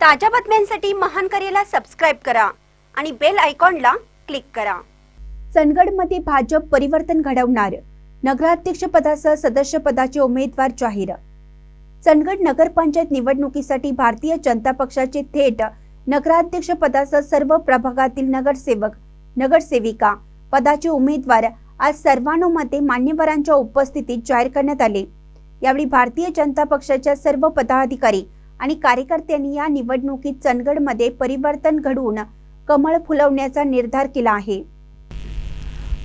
ताज्या बातम्यांसाठी महान करेला सबस्क्राईब करा आणि बेल आयकॉनला क्लिक करा. चंदगडमध्ये भाजप परिवर्तन घडवणार. नगराध्यक्ष पदासह सदस्य पदाचे उमेदवार जाहीर. चंदगड नगरपंचायत निवडणुकीसाठी भारतीय जनता पक्षाचे थेट नगराध्यक्ष पदासह सर्व प्रभागातील नगरसेवक नगरसेविका पदाचे उमेदवार आज सर्वानुमते मान्यवरांच्या उपस्थितीत जाहीर करण्यात आले. यावेळी भारतीय जनता पक्षाच्या सर्व पदाधिकारी आणि कार्यकर्त्यांनी या निवडणुकीत चंदगडमध्ये परिवर्तन घडवून कमळ फुलवण्याचा निर्धार केला आहे.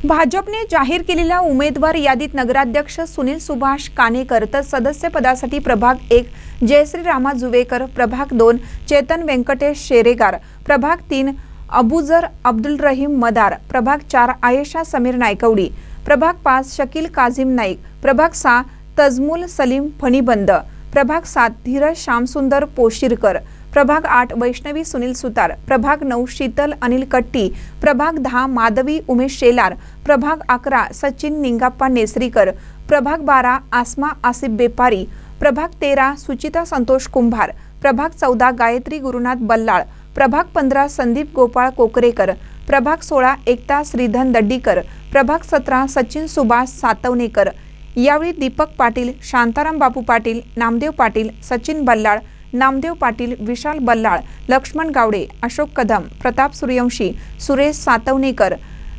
भाजपने जाहीर केलेल्या उमेदवार यादीत नगराध्यक्ष सुनील सुभाष कानेकर तर सदस्यपदासाठी प्रभाग एक जयश्री रामा जुवेकर प्रभाग दोन चेतन व्यंकटेश शेरेगार प्रभाग तीन अबुजर अब्दुल रहीम मदार प्रभाग चार आयेशा समीर नायकवडी प्रभाग पाच शकील काझिम नाईक प्रभाग सहा तजमुल सलीम फणीबंद प्रभाग सात धीरज श्यामसुंदर पोशिरकर. प्रभाग आठ वैष्णवी सुनील सुतार. प्रभाग नऊ शीतल अनिल कट्टी. प्रभाग दहा माधवी उमेश शेलार. प्रभाग अकरा सचिन निंगाप्पा नेसरीकर. प्रभाग बारा आसमा आसिफ बेपारी. प्रभाग तेरा सुचिता संतोष कुंभार. प्रभाग चौदा गायत्री गुरुनाथ बल्लाळ. प्रभाग पंधरा संदीप गोपाळ कोकरेकर. प्रभाग सोळा एकता श्रीधन दड्डीकर. प्रभाग सतरा सचिन सुभाष सातवणेकर. यावेळी दीपक पाटील शांताराम बापू पाटील नामदेव पाटील सचिन बल्लाळ नामदेव पाटील विशाल बल्लाळ लक्ष्मण गावडे अशोक कदम प्रताप सूर्यवंशी सुरेश सातवणेकर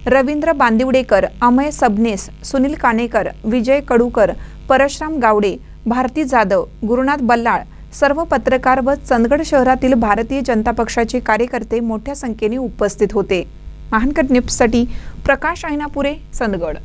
रवींद्र बांदिवडेकर अमय सबनेस सुनील कानेकर विजय कडूकर परशराम गावडे भारती जाधव गुरुनाथ बल्लाळ सर्व पत्रकार व चंदगड शहरातील भारतीय जनता पक्षाचे कार्यकर्ते मोठ्या संख्येने उपस्थित होते. महानकट न्यूजसाठी प्रकाश ऐनापुरे चंदगड.